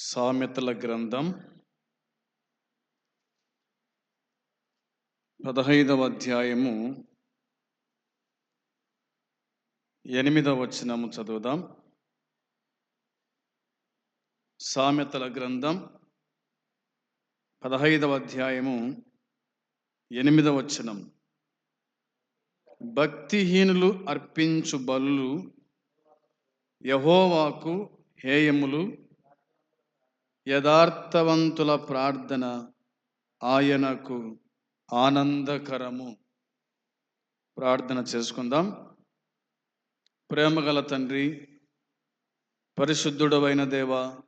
సామెతల గ్రంథం పదహైదవ అధ్యాయము ఎనిమిదవ వచనము చదువుదాం. సామెతల గ్రంథం పదహైదవ అధ్యాయము ఎనిమిదవ వచనం. భక్తిహీనులు అర్పించు బలులు యహోవాకు హేయములు యథార్థవంతుల ప్రార్థన ఆయనకు ఆనందకరము. ప్రార్థన చేసుకుందాం. ప్రేమగల తండ్రి పరిశుద్ధుడవైన దేవ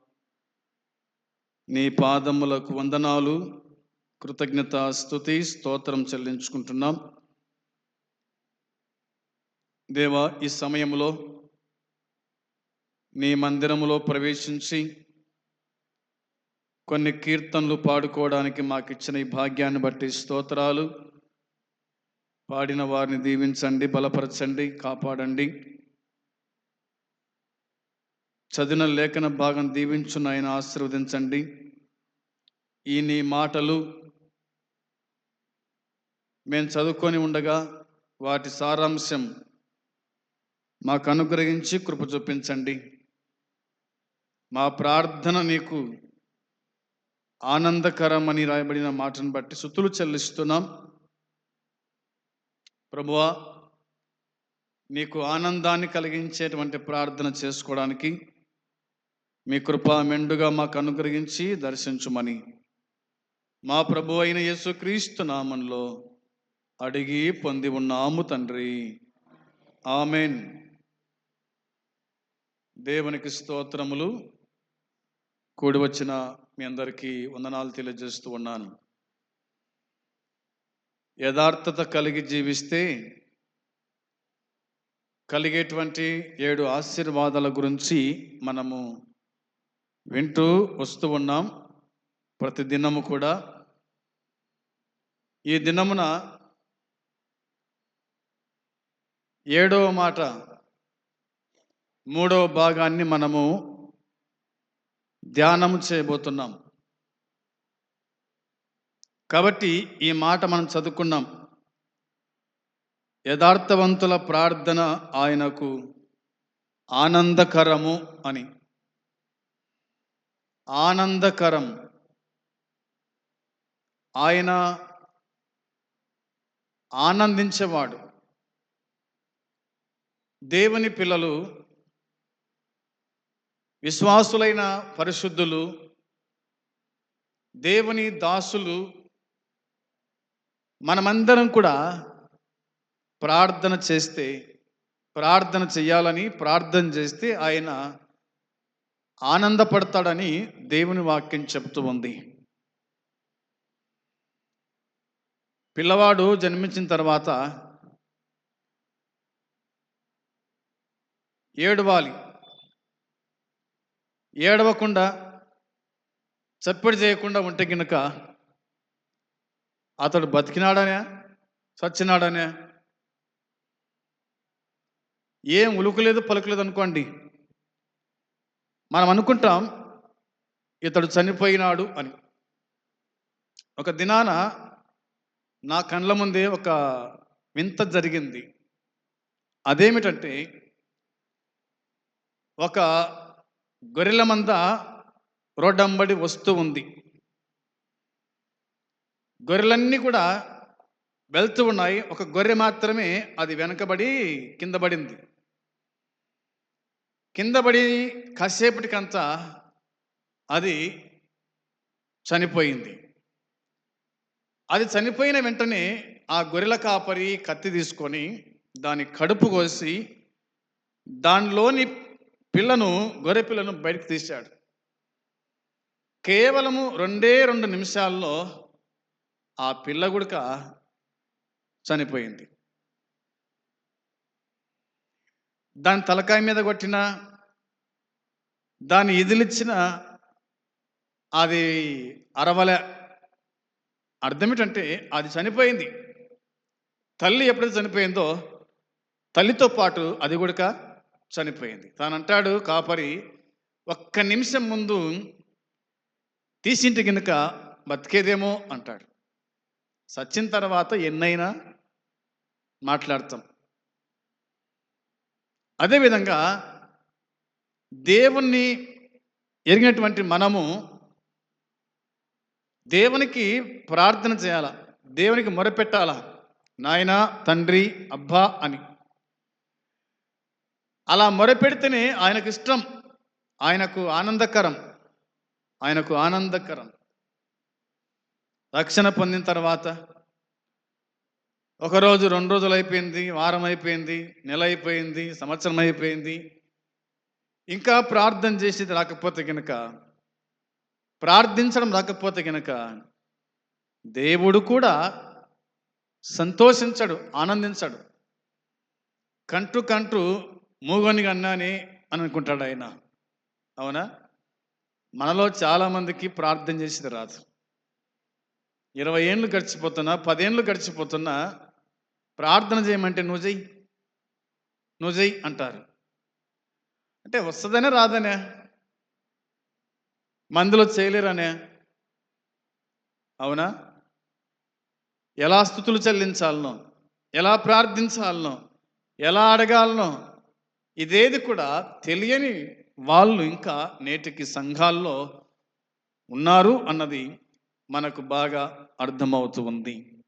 నీ పాదములకు వందనాలు కృతజ్ఞత స్థుతి స్తోత్రం చెల్లించుకుంటున్నాం. దేవా ఈ సమయంలో నీ మందిరములో ప్రవేశించి కొన్ని కీర్తనలు పాడుకోవడానికి మాకు ఇచ్చిన ఈ భాగ్యాన్ని బట్టి స్తోత్రాలు. పాడిన వారిని దీవించండి బలపరచండి కాపాడండి. చదివిన లేఖన భాగం దీవించున్న ఆయన ఆశీర్వదించండి. ఈ నీ మాటలు మేము చదువుకొని ఉండగా వాటి సారాంశం మాకు అనుగ్రహించి కృప చూపించండి. మా ప్రార్థన నీకు ఆనందకరమని రాయబడిన మాటను బట్టి సుతులు చెల్లిస్తున్నాం. ప్రభువా నీకు ఆనందాన్ని కలిగించేటువంటి ప్రార్థన చేసుకోవడానికి మీ కృప మెండుగా మాకు అనుగ్రహించి దర్శించుమని మా ప్రభు అయిన యేసుక్రీస్తు నామంలో అడిగి పొంది ఉన్నాము తండ్రి. ఆమెన్. దేవునికి స్తోత్రములు. కూడి వచ్చిన మీ అందరికీ వందనాలు తెలియజేస్తూ ఉన్నాను. యథార్థత కలిగి జీవిస్తే కలిగేటువంటి ఏడు ఆశీర్వాదాల గురించి మనము వింటూ వస్తూ ఉన్నాం. ప్రతి దినము కూడా ఈ దినమున ఏడవ మాట మూడవ భాగాన్ని మనము ధ్యానం చేయబోతున్నాం. కాబట్టి ఈ మాట మనం చదువుకున్నాం. యథార్థవంతుల ప్రార్థన ఆయనకు ఆనందకరము అని. ఆనందకరం. ఆయన ఆనందించేవాడు. దేవుని పిల్లలు విశ్వాసులైన పరిశుద్ధులు దేవుని దాసులు మనమందరం కూడా ప్రార్థన చేస్తే ప్రార్థన చేయాలని ప్రార్థన చేస్తే ఆయన ఆనందపడతాడని దేవుని వాక్యం చెబుతూ ఉంది. పిల్లవాడు జన్మించిన తర్వాత ఏడవాలి. ఏడవకుండా చప్పడి చేయకుండా ఉంటే గినక అతడు బతికినాడనే చచ్చినాడనే? ఏం ఉలుకులేదు పలుకులేదు అనుకోండి. మనం అనుకుంటాం ఇతడు చనిపోయినాడు అని. ఒక దినాన నా కండ్ల ముందే ఒక వింత జరిగింది. అదేమిటంటే ఒక గొర్రెల మంద రోడ్డంబడి వస్తూ ఉంది. గొర్రెలన్నీ కూడా వెళ్తూ ఉన్నాయి. ఒక గొర్రె మాత్రమే అది వెనకబడి కింద పడింది. కింద పడి కాసేపటికంతా అది చనిపోయింది. అది చనిపోయిన వెంటనే ఆ గొర్రెల కాపరి కత్తి తీసుకొని దాని కడుపు కోసి దానిలోని పిల్లను గొర్రె పిల్లను బయటకు తీశాడు. కేవలము రెండే రెండు నిమిషాల్లో ఆ పిల్ల గుడక చనిపోయింది. దాని తలకాయ మీద కొట్టిన దాన్ని ఇదిలిచ్చిన అది అరవలే. అర్థం ఏంటంటే అది చనిపోయింది. తల్లి ఎప్పుడైతే చనిపోయిందో తల్లితో పాటు అది కూడా చనిపోయింది. తాను అంటాడు కాపరి ఒక్క నిమిషం ముందు తీసింటి కనుక బతికేదేమో అంటాడు. సచ్చిన తర్వాత ఎన్నైనా మాట్లాడతాం. అదేవిధంగా దేవుణ్ణి ఎరిగినటువంటి మనము దేవునికి ప్రార్థన చేయాల? దేవునికి మొరపెట్టాలా? నాయన తండ్రి అబ్బా అని. అలా మొరపెడితేనే ఆయనకు ఇష్టం. ఆయనకు ఆనందకరం. ఆయనకు ఆనందకరం. రక్షణ పొందిన తర్వాత ఒకరోజు రెండు రోజులు అయిపోయింది వారం అయిపోయింది నెల అయిపోయింది సంవత్సరం అయిపోయింది. ఇంకా ప్రార్థన చేసేది రాకపోతే కనుక ప్రార్థించడం రాకపోతే కనుక దేవుడు కూడా సంతోషించడు ఆనందించడు. కంటూ కంటూ మూగోనికి అన్నాని అని అనుకుంటాడు ఆయన. అవునా? మనలో చాలామందికి ప్రార్థన చేసేది రాదు. ఇరవై ఏళ్ళు గడిచిపోతున్నా పదేళ్ళు గడిచిపోతున్నా ప్రార్థన చేయమంటే నువ్వు చెయ్యి. నువ్వు చెయ్యి అంటారు. అంటే వస్తుందనే రాదనే. మందులో చేయలేరనే. అవునా? ఎలా స్థుతులు చెల్లించాలనో ఎలా ప్రార్థించాలనో ఎలా అడగాలనో ఇదేది కూడా తెలియని వాళ్ళు ఇంకా నేటికి సంఘాల్లో ఉన్నారు అన్నది మనకు బాగా అర్థమవుతూ ఉంది.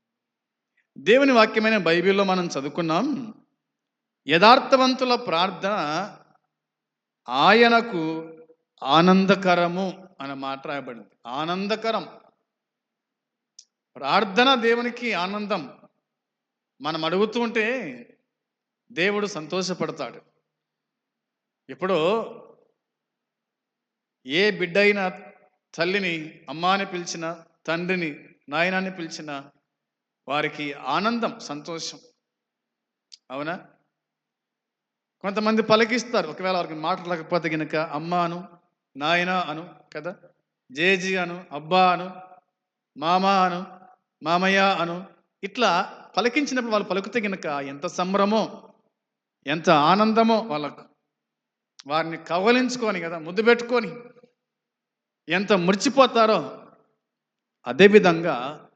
దేవుని వాక్యమైన బైబిల్లో మనం చదువుకున్నాం యథార్థవంతుల ప్రార్థన ఆయనకు ఆనందకరము అనే మాట రాయబడింది. ఆనందకరం. ప్రార్థన దేవునికి ఆనందం. మనం అడుగుతూ ఉంటే దేవుడు సంతోషపడతాడు. ఇప్పుడు ఏ బిడ్డ అయినా తల్లిని అమ్మాని పిలిచిన తండ్రిని నాయనాన్ని పిలిచిన వారికి ఆనందం సంతోషం. అవునా? కొంతమంది పలికిస్తారు. ఒకవేళ వారికి మాట్లాడకపోతే గినక అమ్మ అను నాయన అను కదా? జేజీ అను అబ్బా అను మామ అను మామయ్య అను ఇట్లా పలికించినప్పుడు వాళ్ళు పలుకుతే కనుక ఎంత సంబరమో ఎంత ఆనందమో వాళ్ళకు. వారిని కవలించుకొని కదా ముద్దు పెట్టుకొని ఎంత మురిచిపోతారో అదేవిధంగా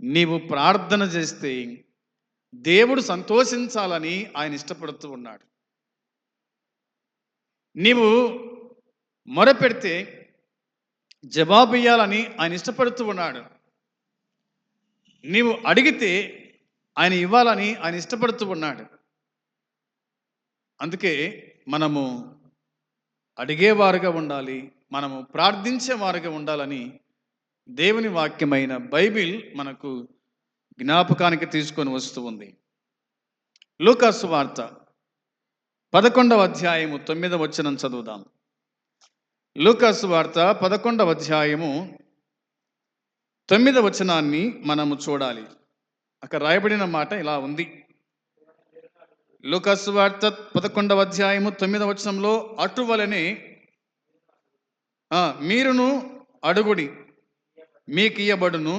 నీవు ప్రార్థన చేస్తే దేవుడు సంతోషించాలని ఆయన ఇష్టపడుతూ ఉన్నాడు. నీవు మొరపెడితే జవాబు ఇయ్యాలని ఆయన ఇష్టపడుతూ ఉన్నాడు. నీవు అడిగితే ఆయన ఇవ్వాలని ఆయన ఇష్టపడుతూ ఉన్నాడు. అందుకే మనము అడిగేవారుగా ఉండాలి మనము ప్రార్థించేవారుగా ఉండాలని దేవుని వాక్యమైన బైబిల్ మనకు జ్ఞాపకానికి తీసుకొని వస్తూ ఉంది. లూకాసు వార్త పదకొండవ అధ్యాయము తొమ్మిదవ వచనం చదువుదాం. లూకాసు వార్త పదకొండవ అధ్యాయము తొమ్మిదవ వచనాన్ని మనము చూడాలి. అక్కడ రాయబడిన మాట ఇలా ఉంది. లూకాసు వార్త పదకొండవ అధ్యాయము తొమ్మిదవ వచనంలో అటువలనే మీరును అడుగుడి మీకు ఇయ్యబడును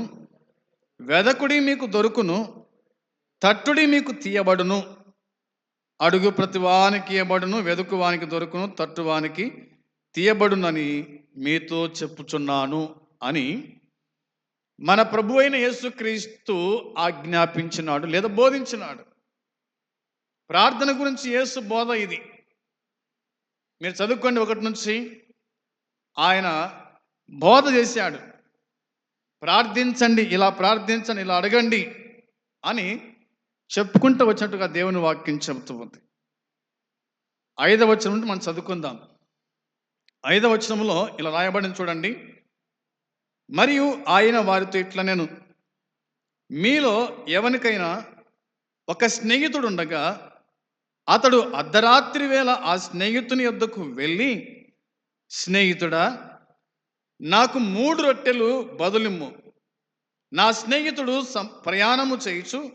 వెదకుడి మీకు దొరుకును తట్టుడి మీకు తీయబడును అడుగు ప్రతివానికి ఇయ్యబడును వెదుకు వానికి దొరుకును తట్టువానికి తీయబడునని మీతో చెప్పుచున్నాను అని మన ప్రభు అయిన యేసుక్రీస్తు ఆజ్ఞాపించినాడు లేదా బోధించినాడు. ప్రార్థన గురించి యేసు బోధ ఇది. మీరు చదువుకోండి ఒకటి నుంచి. ఆయన బోధ చేశాడు. ప్రార్థించండి ఇలా ప్రార్థించండి ఇలా అడగండి అని చెప్పుకుంటూ వచ్చినట్టుగా దేవుని వాక్యం చెబుతూ ఉంది. ఐదవ వచనం నుండి మనం చదువుకుందాం. ఐదవ వచనంలో ఇలా రాయబడింది చూడండి. మరియు ఆయన వారితో ఇట్లా నేను మీలో ఎవరికైనా ఒక స్నేహితుడు ఉండగా అతడు అర్ధరాత్రి వేళ ఆ స్నేహితుని యొద్దకు వెళ్ళి స్నేహితుడా నాకు మూడు రొట్టెలు బదులిమ్ము. నా స్నేహితుడు సం- ప్రయాణము చేయుచు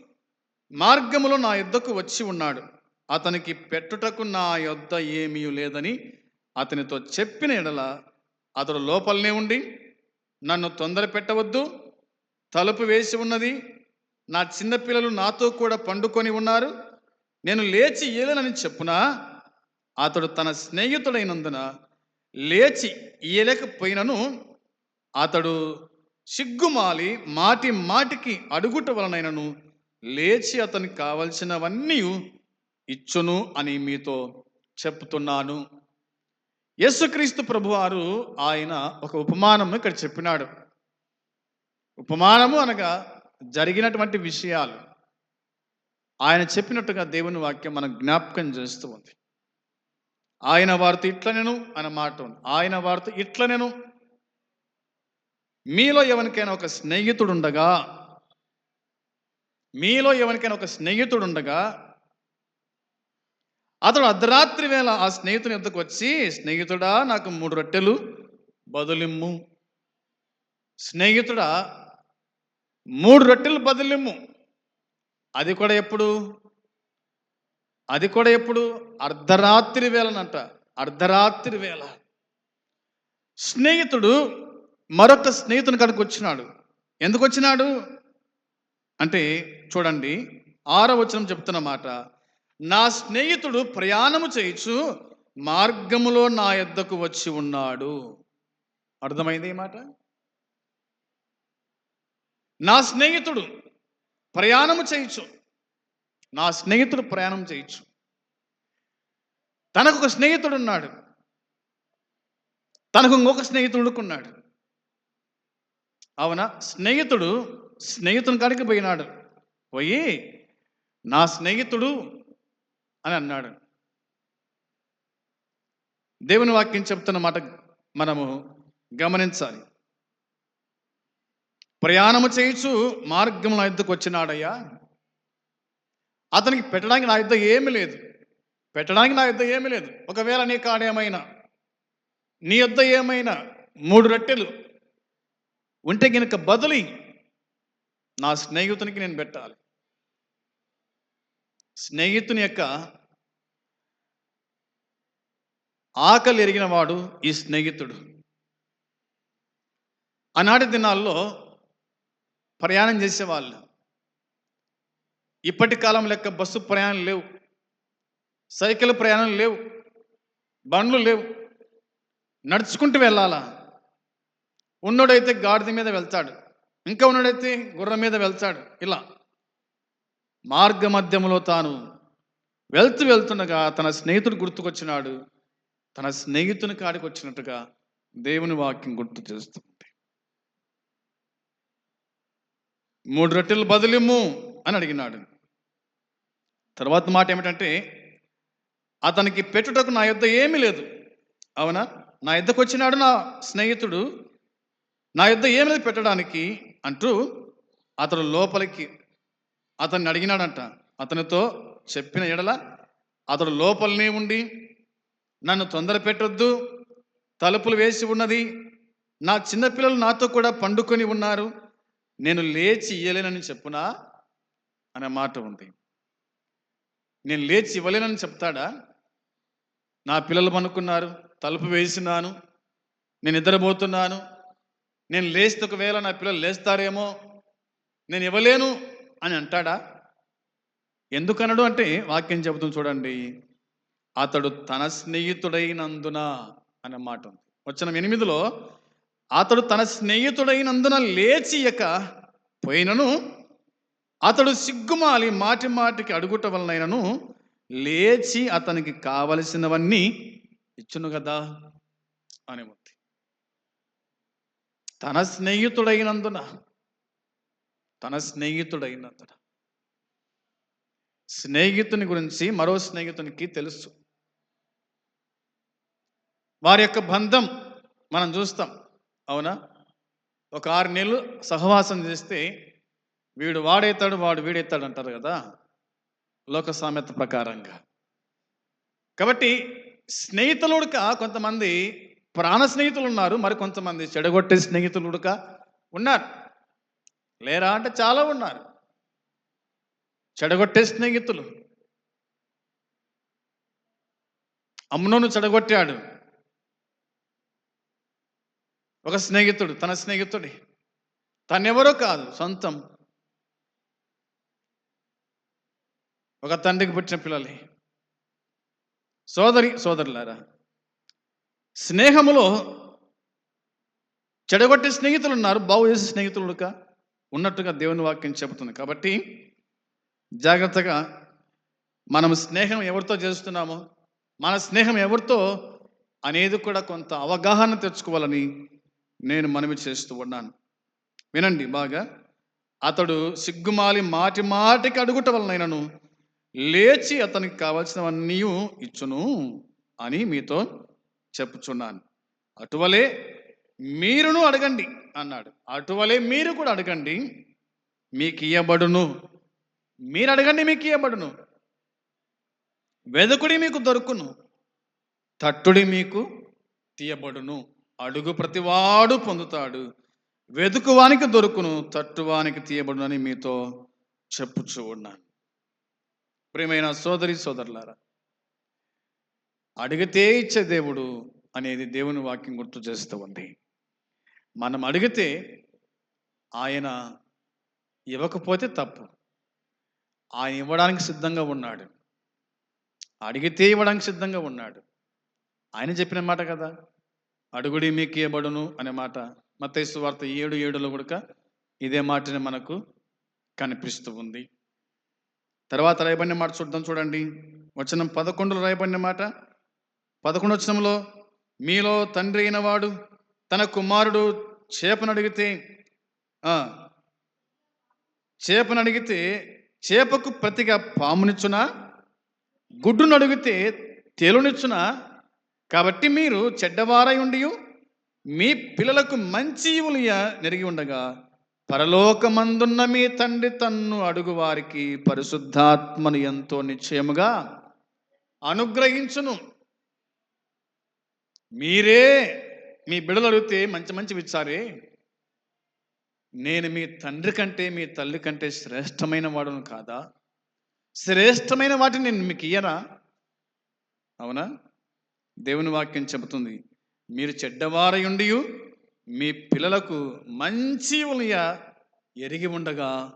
మార్గములో నా యొద్దకు వచ్చి ఉన్నాడు. అతనికి పెట్టుటకు నా యొద్ద ఏమీ లేదని అతనితో చెప్పిన ఎడల అతడు లోపలనే ఉండి నన్ను తొందర పెట్టవద్దు. తలుపు వేసి ఉన్నది. నా చిన్నపిల్లలు నాతో కూడా పండుకొని ఉన్నారు. నేను లేచి ఏలనని చెప్పునా? అతడు తన స్నేహితుడైనందున లేచి ఇయ్యలేకపోయినను అతడు సిగ్గుమాలి మాటి మాటికి అడుగుట వలనైనను లేచి అతనికి కావలసినవన్నీ ఇచ్చును అని మీతో చెప్తున్నాను. యేసుక్రీస్తు ప్రభువారు ఆయన ఒక ఉపమానము ఇక్కడ చెప్పినాడు. ఉపమానము అనగా జరిగినటువంటి విషయాలు. ఆయన చెప్పినట్టుగా దేవుని వాక్యం మనకు జ్ఞాపకం చేస్తూ ఉంది. ఆయన వారితో ఇట్లనెను అనే మాట ఉంది. ఆయన వారితో ఇట్లనెను మీలో ఎవరికైనా ఒక స్నేహితుడు ఉండగా మీలో ఎవరికైనా ఒక స్నేహితుడు ఉండగా అతడు అర్ధరాత్రి వేళ ఆ స్నేహితుని ఎద్దకు వచ్చి స్నేహితుడా నాకు మూడు రొట్టెలు బదులిమ్ము. స్నేహితుడా మూడు రొట్టెలు బదులిమ్ము. అది కూడా ఎప్పుడు? అది కూడా ఎప్పుడు? అర్ధరాత్రి వేళనంట. అర్ధరాత్రి వేళ. స్నేహితుడు మరొక స్నేహితుని కనుక వచ్చినాడు. ఎందుకు వచ్చినాడు? అంటే చూడండి ఆరో వచనం చెప్తున్న మాట. నా స్నేహితుడు ప్రయాణము చేయొచ్చు మార్గములో నా ఎద్దకు వచ్చి ఉన్నాడు. అర్థమైంది ఈ మాట? నా స్నేహితుడు ప్రయాణము చేయొచ్చు నా స్నేహితుడు ప్రయాణం చేయొచ్చు తనకు ఒక స్నేహితుడు ఉన్నాడు తనకు ఇంకొక స్నేహితుడుకున్నాడు. అవునా? స్నేహితుడు స్నేహితుని కాడికి పోయినాడు. పోయి నా స్నేహితుడు అని అన్నాడు. దేవుని వాక్యం చెప్తున్న మాట మనము గమనించాలి. ప్రయాణము చేయించు మార్గం నా యుద్ధకు వచ్చినాడయ్యా. అతనికి పెట్టడానికి నా యుద్ధ ఏమీ లేదు. పెట్టడానికి నా యుద్ధ ఏమీ లేదు. ఒకవేళ నీ కాడేమైనా నీ యుద్ధ ఏమైనా మూడు రొట్టెలు ఉంటే గనుక బదులి నా స్నేహితునికి నేను పెట్టాలి. స్నేహితుని యొక్క ఆకలి ఎరిగిన వాడు ఈ స్నేహితుడు. ఆనాటి దినాల్లో ప్రయాణం చేసేవాళ్ళు. ఇప్పటి కాలం లెక్క బస్సు ప్రయాణం లేవు. సైకిల్ ప్రయాణం లేవు. బండ్లు లేవు. నడుచుకుంటూ వెళ్ళాలా? ఉన్నోడైతే గాడిద మీద వెళ్తాడు. ఇంకా ఉన్నోడైతే గుర్రం మీద వెళ్తాడు. ఇలా. మార్గ మధ్యంలో తాను వెళ్తూ వెళ్తుండగా తన స్నేహితుడు గుర్తుకొచ్చినాడు. తన స్నేహితుని కాడికి వచ్చినట్టుగా దేవుని వాక్యం గుర్తు చేస్తుంది. మూడు రొట్టెలు బదులిమ్ము అని అడిగినాడు. తర్వాత మాట ఏమిటంటే అతనికి పెట్టుటకు నా యుద్ధ ఏమీ లేదు. అవునా? నా యుద్ధకు వచ్చినాడు నా స్నేహితుడు. నా యుద్ధ ఏమి లేదు పెట్టడానికి అంటూ అతడు లోపలికి అతన్ని అడిగినాడంట. అతనితో చెప్పిన ఎడల అతడు లోపలనే ఉండి నన్ను తొందర పెట్టొద్దు తలుపులు వేసి ఉన్నది నా చిన్నపిల్లలు నాతో కూడా పండుకొని ఉన్నారు నేను లేచి ఇయ్యలేనని చెప్పునా? అనే మాట ఉంది. నేను లేచి ఇవ్వలేనని చెప్తాడా? నా పిల్లలు పనుకున్నారు తలుపు వేసినాను నేను నిద్రపోతున్నాను నేను లేస్తే ఒకవేళ నా పిల్లలు లేస్తారేమో నేను ఇవ్వలేను అని అంటాడా? ఎందుకనడు అంటే వాక్యం చెబుతుంది చూడండి. అతడు తన స్నేహితుడైనందున అనే మాట ఉంది. వచ్చిన ఎనిమిదిలో అతడు తన స్నేహితుడైనందున లేచియక పోయినను. అతడు సిగ్గుమాలి మాటి మాటికి అడుగుట వలనైనను లేచి అతనికి కావలసినవన్నీ ఇచ్చును కదా అని ఉంది. తన స్నేహితుడైనందున తన స్నేహితుడైనందున. స్నేహితుని గురించి మరో స్నేహితునికి తెలుసు. వారి యొక్క బంధం మనం చూస్తాం. అవునా? ఒక ఆరు నెలలు సహవాసం చేస్తే వీడు వాడేతాడు వాడు వీడేతాడు అంటారు కదా లోక సామెత ప్రకారంగా. కాబట్టి స్నేహితులుడుక కొంతమంది ప్రాణ స్నేహితులు ఉన్నారు మరి కొంతమంది చెడగొట్టే స్నేహితులుడుక ఉన్నారు. లేరా అంటే చాలా ఉన్నారు. చెడగొట్టే స్నేహితులు. అమ్మును చెడగొట్టాడు. ఒక స్నేహితుడు తన స్నేహితుడి. తనెవరో కాదు సొంతం. ఒక తండ్రికి పుట్టిన పిల్లలే. సోదరి సోదరులారా స్నేహములో చెడగొట్టే స్నేహితులు ఉన్నారు బాగు చేసే స్నేహితులుగా ఉన్నట్టుగా దేవుని వాక్యం చెబుతుంది. కాబట్టి జాగ్రత్తగా మనం స్నేహం ఎవరితో చేస్తున్నామో మన స్నేహం ఎవరితో అనేది కూడా కొంత అవగాహన తెచ్చుకోవాలని నేను మనవి చేస్తూ ఉన్నాను. వినండి బాగా. అతడు సిగ్గుమాలి మాటి మాటికి అడుగుట వలనైనను లేచి అతనికి కావలసినవన్నీ ఇచ్చును అని మీతో చెప్పుచున్నాను. అటువలే మీరును అడగండి అన్నాడు. అటువలే మీరు కూడా అడగండి మీకు ఇయ్యబడును మీరు అడగండి మీకు ఇయ్యబడును వెదకుడి మీకు దొరుకును తట్టుడి మీకు తీయబడును. అడుగు ప్రతివాడు పొందుతాడు. వెదుకువానికి దొరుకును తట్టువానికి తీయబడునని మీతో చెప్పుచూ ఉన్నాను. ప్రియమైన సోదరి సోదరులారా అడిగితే ఇచ్చే దేవుడు అనేది దేవుని వాక్యం గుర్తు చేస్తూ ఉంది. మనం అడిగితే ఆయన ఇవ్వకపోతే తప్పు. ఆయన ఇవ్వడానికి సిద్ధంగా ఉన్నాడు. అడిగితే ఇవ్వడానికి సిద్ధంగా ఉన్నాడు. ఆయన చెప్పిన మాట కదా. అడుగుడి మీకు ఇవ్వబడును అనే మాట మత్తైసు వార్త ఏడు ఏడులో కూడా ఇదే మాటని మనకు కనిపిస్తూ ఉంది. తర్వాత రాయబడిన మాట చూద్దాం చూడండి. వచనం పదకొండులో రాయబడిన మాట పదకొండు వచనంలో మీలో తండ్రి అయిన వాడు తన కుమారుడు చేపను అడిగితే చేపను అడిగితే చేపకు ప్రతిగా పామునిచ్చునా? గుడ్డును అడిగితే తేలునిచ్చునా? కాబట్టి మీరు చెడ్డవారై ఉండి మీ పిల్లలకు మంచి ఇవులియ నెరిగి ఉండగా పరలోకమందున్న మీ తండ్రి తన్ను అడుగు వారికి పరిశుద్ధాత్మను ఎంతో నిశ్చయముగా అనుగ్రహించును. మీరే మీ బిడలు అడిగితే మంచి మంచి విచ్చారే నేను మీ తండ్రి కంటే మీ తల్లి కంటే శ్రేష్టమైన వాడును కాదా? శ్రేష్టమైన వాటిని నేను మీకు ఇయ్యనా? అవునా? దేవుని వాక్యం చెబుతుంది మీరు చెడ్డవారయుండి మీ పిల్లలకు మంచి ఉలియ ఎరిగి ఉండగా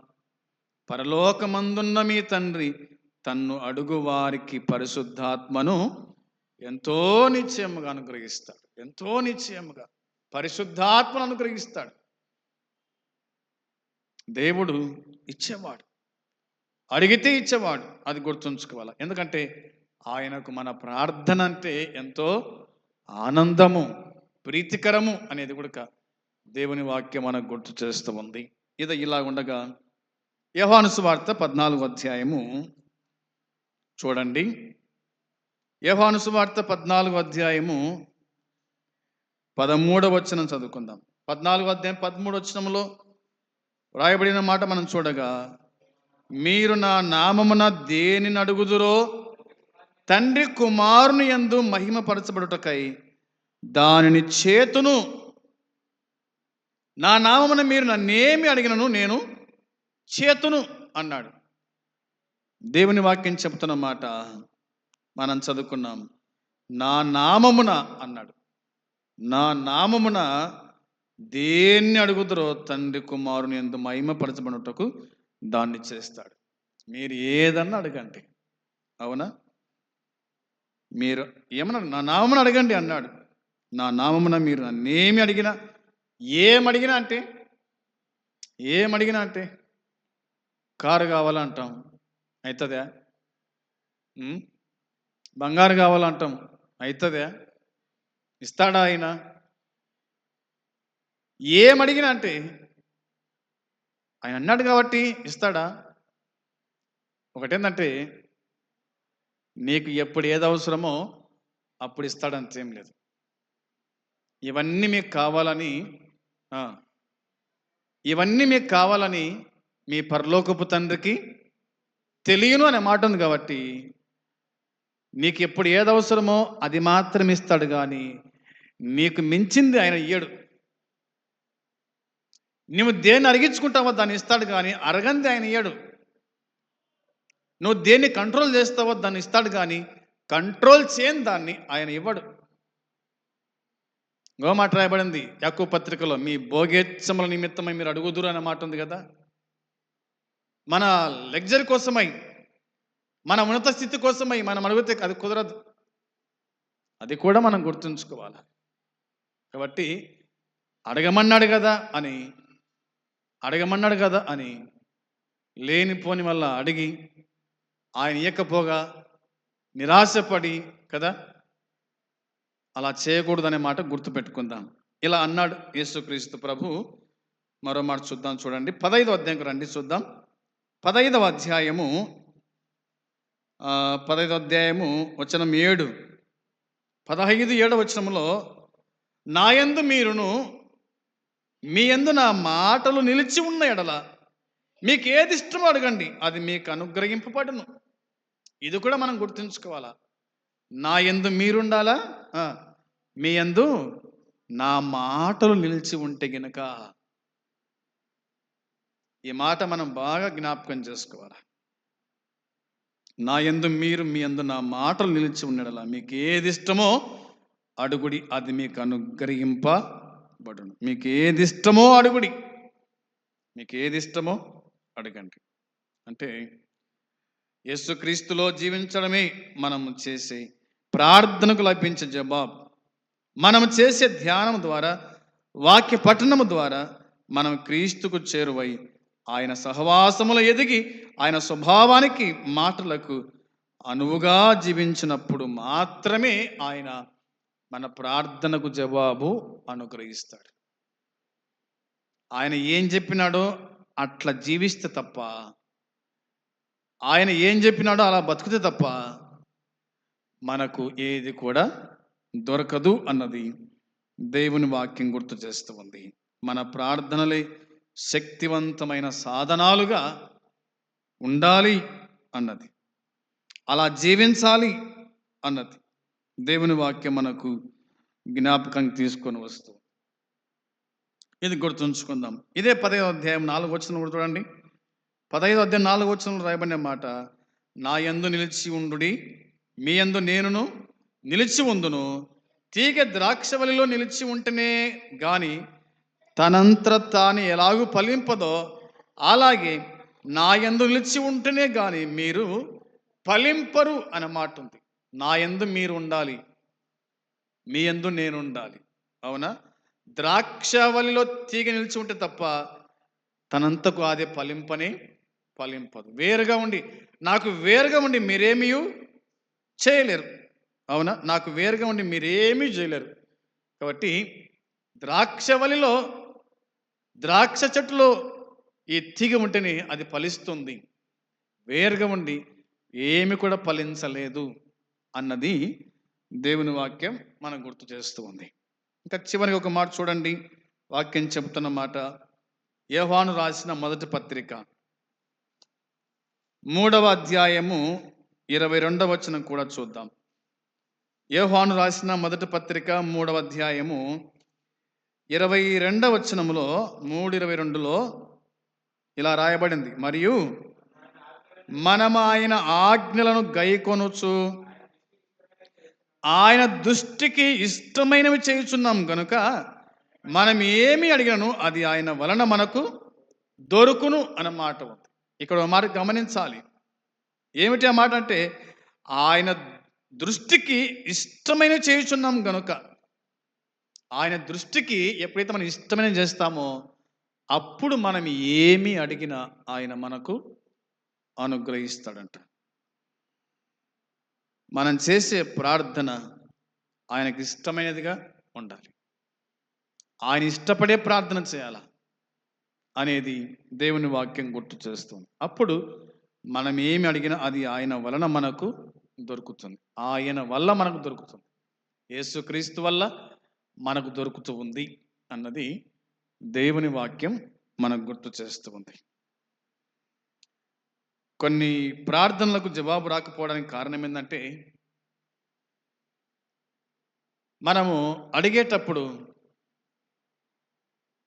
పరలోకమందున్న మీ తండ్రి తన్ను అడుగు వారికి పరిశుద్ధాత్మను ఎంతో నిశ్చయముగా అనుగ్రహిస్తాడు. ఎంతో నిశ్చయముగా పరిశుద్ధాత్మను అనుగ్రహిస్తాడు. దేవుడు ఇచ్చేవాడు. అడిగితే ఇచ్చేవాడు. అది గుర్తుంచుకోవాలి? ఎందుకంటే ఆయనకు మన ప్రార్థన అంటే ఎంతో ఆనందము ప్రీతికరము అనేది కూడా దేవుని వాక్యం మనకు గుర్తు చేస్తూ ఉంది. ఇది ఇలా ఉండగా యోహాను వార్త పద్నాలుగు అధ్యాయము చూడండి. యోహాను వార్త పద్నాలుగు అధ్యాయము పదమూడవ వచనం చదువుకుందాం. పద్నాలుగు అధ్యాయం పదమూడు వచనంలో వ్రాయబడిన మాట మనం చూడగా మీరు నా నామమున దేనిని అడుగుదురో తండ్రి కుమారుని యందు మహిమపరచబడుటకై దానిని చేతును నా నామమున మీరు నన్నేమి అడిగినను నేను చేతును అన్నాడు. దేవుని వాక్యం చెప్తున్న మాట మనం చదువుకున్నాం. నా నామమున అన్నాడు. నా నామమున దేన్ని అడుగుదరో తండ్రి కుమారుని ఎందు మహిమపరచబడుటకు దాన్ని చేస్తాడు. మీరు ఏదన్నా అడగండి. అవునా? మీరు ఏమన్నారు నా నామను అడగండి అన్నాడు. నా నామమున మీరు నన్నేమి అడిగినా ఏం అడిగినా అంటే ఏం అడిగినా అంటే కారు కావాలంటాం. అవుతుందా బంగారు కావాలంటాం. అవుతుందా ఇస్తాడా ఆయన? ఏం అడిగినా అంటే ఆయన అన్నాడు కాబట్టి ఇస్తాడా? ఒకటేంటంటే నీకు ఎప్పుడు ఏది అవసరమో అప్పుడు ఇస్తాడంతేం లేదు. ఇవన్నీ మీకు కావాలని ఇవన్నీ మీకు కావాలని మీ పరలోకపు తండ్రికి తెలియను అనే మాట ఉంది కాబట్టి నీకు ఎప్పుడు ఏది అవసరమో అది మాత్రం ఇస్తాడు కానీ నీకు మించింది ఆయన ఇయ్యడు. నువ్వు దేన్ని అరిగించుకుంటావో దాన్ని ఇస్తాడు కానీ అరగంది ఆయన ఇయ్యడు. నువ్వు దేన్ని కంట్రోల్ చేస్తావో దాన్ని ఇస్తాడు కానీ కంట్రోల్ చేయని దాన్ని ఆయన ఇవ్వడు. గోమాట రాయబడింది యాకూ పత్రికలో మీ భోగేచ్చముల నిమిత్తమై మీరు అడుగుదురు అనే మాట ఉంది కదా? మన లగ్జరీ కోసమై మన ఉన్నత స్థితి కోసమై మనం అడిగితే అది కుదరదు. అది కూడా మనం గుర్తుంచుకోవాలి. కాబట్టి అడగమన్నాడు కదా అని అడగమన్నాడు కదా అని లేనిపోని వల్ల అడిగి ఆయన ఇయ్యకపోగా నిరాశపడి కదా అలా చేయకూడదనే మాట గుర్తుపెట్టుకుందాం. ఇలా అన్నాడు యేసుక్రీస్తు ప్రభు. మరో మాట చూద్దాం చూడండి. పదైదు అధ్యాయం రండి చూద్దాం. పదైదవ అధ్యాయము పదైదు పదైదవ అధ్యాయము వచనం ఏడు. పదహైదు ఏడవ వచనంలో నాయందు మీరును మీ యందు నా మాటలు నిలిచి ఉన్న ఎడల మీకు ఏది ఇష్టమో అడగండి అది మీకు అనుగ్రహింపబడును. ఇది కూడా మనం గుర్తుంచుకోవాలా? నా యందు మీరుండాలా? మీ యందు నా మాటలు నిలిచి ఉంటే గనక ఈ మాట మనం బాగా జ్ఞాపకం చేసుకోవాలి? నా యందు మీరు మీ యందు నా మాటలు నిలిచి ఉండడలా మీకు ఏది ఇష్టమో అడుగుడి అది మీకు అనుగ్రహింపబడును. మీకు ఏది ఇష్టమో అడుగుడి. మీకు ఏది ఇష్టమో అడగండి. అంటే యేసుక్రీస్తులో జీవించడమే మనం చేసే ప్రార్థనకు లభించే జవాబు. మనం చేసే ధ్యానం ద్వారా వాక్య పఠనము ద్వారా మనం క్రీస్తుకు చేరువై ఆయన సహవాసములు ఎదిగి ఆయన స్వభావానికి మాటలకు అనువుగా జీవించినప్పుడు మాత్రమే ఆయన మన ప్రార్థనకు జవాబు అనుగ్రహిస్తాడు. ఆయన ఏం చెప్పినాడో అట్లా జీవిస్తే తప్ప ఆయన ఏం చెప్పినాడో అలా బతికితే తప్ప మనకు ఏది కూడా దొరకదు అన్నది దేవుని వాక్యం గుర్తు చేస్తూ ఉంది. మన ప్రార్థనలే శక్తివంతమైన సాధనాలుగా ఉండాలి అన్నది. అలా జీవించాలి అన్నది దేవుని వాక్యం మనకు జ్ఞాపకం తీసుకొని వస్తూ. ఇది గుర్తుంచుకుందాం. ఇదే పదే అధ్యాయం నాలుగు వచ్చిన కూడా చూడండి. పదహైదు అధ్యాయం నాలుగు వచ్చిన రాయబడిన మాట నా యందు నిలిచి ఉండుడి మీ యందు నేనును నిలిచి ఉందును తీగ ద్రాక్షవలిలో నిలిచి ఉంటేనే గాని తనంతర తాను ఎలాగూ ఫలింపదో అలాగే నా యందు నిలిచి ఉంటేనే గాని మీరు ఫలింపరు అనే మాట ఉంది. నా యందు మీరు ఉండాలి మీ యందు నేను ఉండాలి. అవునా? ద్రాక్షవల్లిలో తీగ నిలిచి ఉంటే తప్ప తనంతకు అదే ఫలింపని ఫలింపదు. వేరుగా ఉండి నాకు వేరుగా ఉండి మీరేమీ చేయలేరు. అవునా? నాకు వేరుగా ఉండి మీరేమీ చేయలేరు. కాబట్టి ద్రాక్షవలిలో ద్రాక్ష చెట్టులో ఈ తీగ ఉంటేనే అది ఫలిస్తుంది. వేరుగా ఉండి ఏమి కూడా ఫలించలేదు అన్నది దేవుని వాక్యం మనకు గుర్తు చేస్తూ ఉంది. ఇంకా చివరికి ఒక మాట చూడండి. వాక్యం చెబుతున్న మాట యోహాను రాసిన మొదటి పత్రిక మూడవ అధ్యాయము ఇరవై రెండవ వచనం కూడా చూద్దాం. యోహాను రాసిన మొదటి పత్రిక మూడవ అధ్యాయము ఇరవై రెండవ వచనములో మూడు ఇరవై రెండులో ఇలా రాయబడింది. మరియు మనం ఆయన ఆజ్ఞలను గైకొనుచు ఆయన దృష్టికి ఇష్టమైనవి చేయుచున్నాం గనుక మనం ఏమి అడిగినను అది ఆయన వలన మనకు దొరుకును అన్న మాట ఉంది. ఇక్కడ మాట గమనించాలి. ఏమిటి ఆ మాట అంటే ఆయన దృష్టికి ఇష్టమైనవి చేయుచున్నాం గనుక ఆయన దృష్టికి ఎప్పుడైతే మనం ఇష్టమైన చేస్తామో అప్పుడు మనం ఏమి అడిగినా ఆయన మనకు అనుగ్రహిస్తాడంట. మనం చేసే ప్రార్థన ఆయనకి ఇష్టమైనదిగా ఉండాలి. ఆయన ఇష్టపడే ప్రార్థన చేయాలా? అనేది దేవుని వాక్యం గుర్తు చేస్తుంది. అప్పుడు మనం ఏమి అడిగినా అది ఆయన వలన మనకు దొరుకుతుంది. ఆయన వల్ల మనకు దొరుకుతుంది. యేసుక్రీస్తు వల్ల మనకు దొరుకుతూ ఉంది అన్నది దేవుని వాక్యం మనకు గుర్తు చేస్తూ ఉంది. కొన్ని ప్రార్థనలకు జవాబు రాకపోవడానికి కారణం ఏంటంటే మనము అడిగేటప్పుడు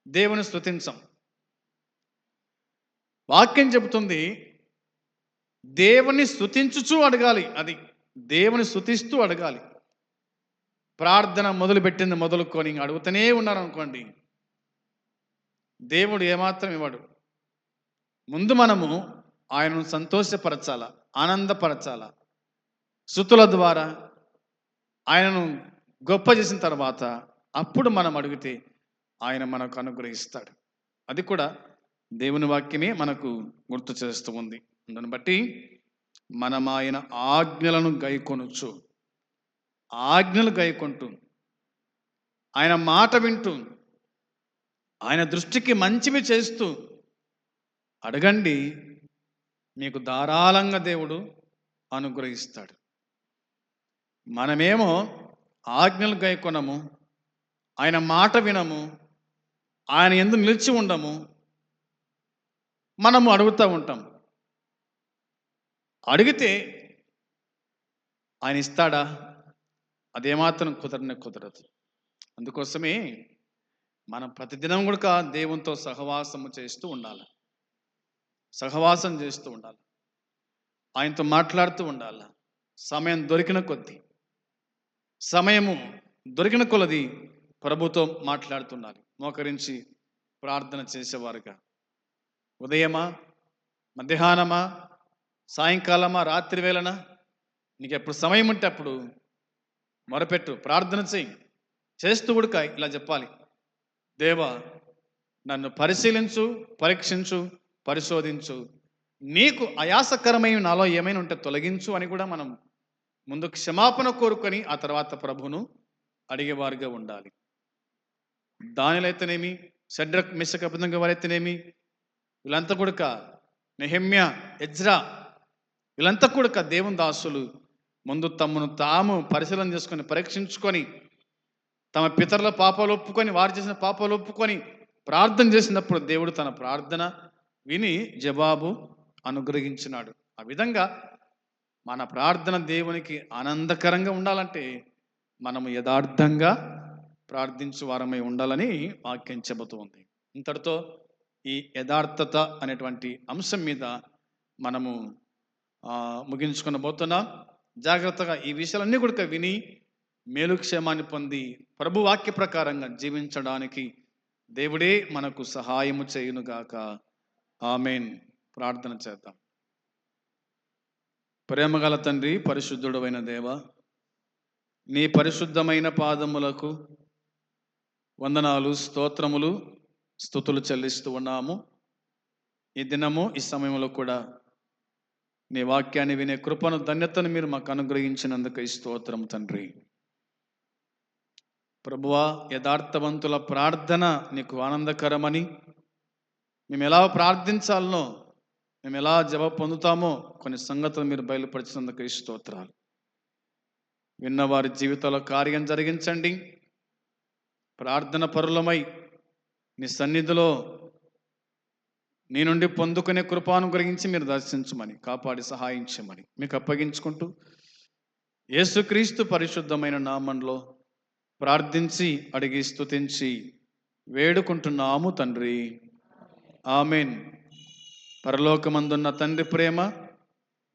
దేవుని స్తుతించం. వాక్యం చెబుతుంది దేవుని స్తుతించుచూ అడగాలి. అది దేవుని స్థుతిస్తూ అడగాలి. ప్రార్థన మొదలుపెట్టింది మొదలుకొని అడుగుతూనే ఉన్నారు అనుకోండి దేవుడు ఏమాత్రం ఇవ్వడు. ముందు మనము ఆయనను సంతోషపరచాల ఆనందపరచాల? శృతుల ద్వారా ఆయనను గొప్ప చేసిన తర్వాత అప్పుడు మనం అడిగితే ఆయన మనకు అనుగ్రహిస్తాడు. అది కూడా దేవుని వాక్యమే మనకు గుర్తు చేస్తూ ఉంది. దాన్ని బట్టి మనం ఆయన ఆజ్ఞలను గైకొనొచ్చు ఆజ్ఞలు గైకొంటూ ఆయన మాట వింటూ ఆయన దృష్టికి మంచివి చేస్తూ అడగండి మీకు ధారాళంగా దేవుడు అనుగ్రహిస్తాడు. మనమేమో ఆజ్ఞలు గైకొనము ఆయన మాట వినము ఆయన ఎందు నిలిచి ఉండము మనము అడుగుతూ ఉంటాం. అడిగితే ఆయన ఇస్తాడా? అదేమాత్రం కుదరనే కుదరదు. అందుకోసమే మనం ప్రతిదినం కూడా దేవునితో సహవాసము చేస్తూ ఉండాలి. సహవాసం చేస్తూ ఉండాలి. ఆయనతో మాట్లాడుతూ ఉండాలి. సమయం దొరికిన కొద్దీ. సమయము దొరికిన కొలది ప్రభుతో మాట్లాడుతున్నారు మోకరించి ప్రార్థన చేసేవారుగా. ఉదయమా? మధ్యాహ్నమా? సాయంకాలమా? రాత్రి వేళన? నీకు ఎప్పుడు సమయం ఉంటే అప్పుడు మొరపెట్టు ప్రార్థన చేయి చేస్తూ ఉడక ఇలా చెప్పాలి. దేవా నన్ను పరిశీలించు పరీక్షించు పరిశోధించు. నీకు అయాసకరమైన నాలో ఏమైనా ఉంటే తొలగించు అని కూడా మనం ముందు క్షమాపణ కోరుకొని ఆ తర్వాత ప్రభును అడిగేవారుగా ఉండాలి. దానిలైతేనేమి షడ్రక్ మిషక్ అబద్ధంగా వారైతేనేమి వీళ్ళంతా కూడక నెహమ్య ఎజ్రా వీళ్ళంతా కూడక దేవుని దాసులు. ముందు తమను తాము పరిశీలన చేసుకొని పరీక్షించుకొని తమ పితరుల పాపాలు ఒప్పుకొని వారు చేసిన పాపాలు ఒప్పుకొని ప్రార్థన చేసినప్పుడు దేవుడు తన ప్రార్థన విని జవాబు అనుగ్రహించినాడు. ఆ విధంగా మన ప్రార్థన దేవునికి ఆనందకరంగా ఉండాలంటే మనము యథార్థంగా ప్రార్థించు వారమై ఉండాలని వాక్యం చెబుతూ ఉంది. ఇంతటితో ఈ యథార్థత అనేటువంటి అంశం మీద మనము ముగించుకుని పోతున్నాం జాగ్రత్తగా ఈ విషయాలన్నీ కూడా విని మేలుక్షేమాన్ని పొంది ప్రభు వాక్య ప్రకారంగా జీవించడానికి దేవుడే మనకు సహాయము చేయునుగాక. ఆమెన్. ప్రార్థన చేద్దాం. ప్రేమగల తండ్రి పరిశుద్ధుడైన దేవ నీ పరిశుద్ధమైన పాదములకు వందనాలు స్తోత్రములు స్థుతులు చెల్లిస్తూ ఉన్నాము. ఈ దినము ఈ సమయంలో కూడా నీ వాక్యాన్ని వినే కృపను ధన్యతను మీరు మాకు అనుగ్రహించినందుకు ఈ స్తోత్రం తండ్రి. ప్రభువా యథార్థవంతుల ప్రార్థన నీకు ఆనందకరమని మేము ఎలా ప్రార్థించాలనో మేము ఎలా జవాబు పొందుతామో కొన్ని సంగతులు మీరు బయలుపరిచినందుకు ఈ స్తోత్రాలు. విన్నవారి జీవితంలో కార్యం జరిగించండి. ప్రార్థన పరులమై నీ సన్నిధిలో నీ నుండి పొందుకునే కృపానుగ్రహించి మీరు దర్శించమని కాపాడి సహాయించమని మీకు అప్పగించుకుంటూ యేసుక్రీస్తు పరిశుద్ధమైన నామంలో ప్రార్థించి అడిగి స్తుతించి వేడుకుంటున్నాము తండ్రి. ఆమెన్. పరలోకమందున్న తండ్రి ప్రేమ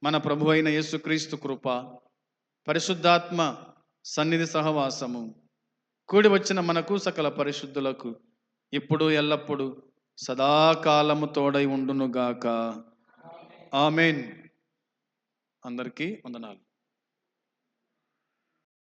మన ప్రభు అయిన యేసుక్రీస్తు కృప పరిశుద్ధాత్మ సన్నిధి సహవాసము కూడి వచ్చిన మనకు సకల పరిశుద్ధులకు ఇప్పుడు ఎల్లప్పుడు సదాకాలము తోడై ఉండునుగాక. ఆమెన్. అందరికీ వందనాలు.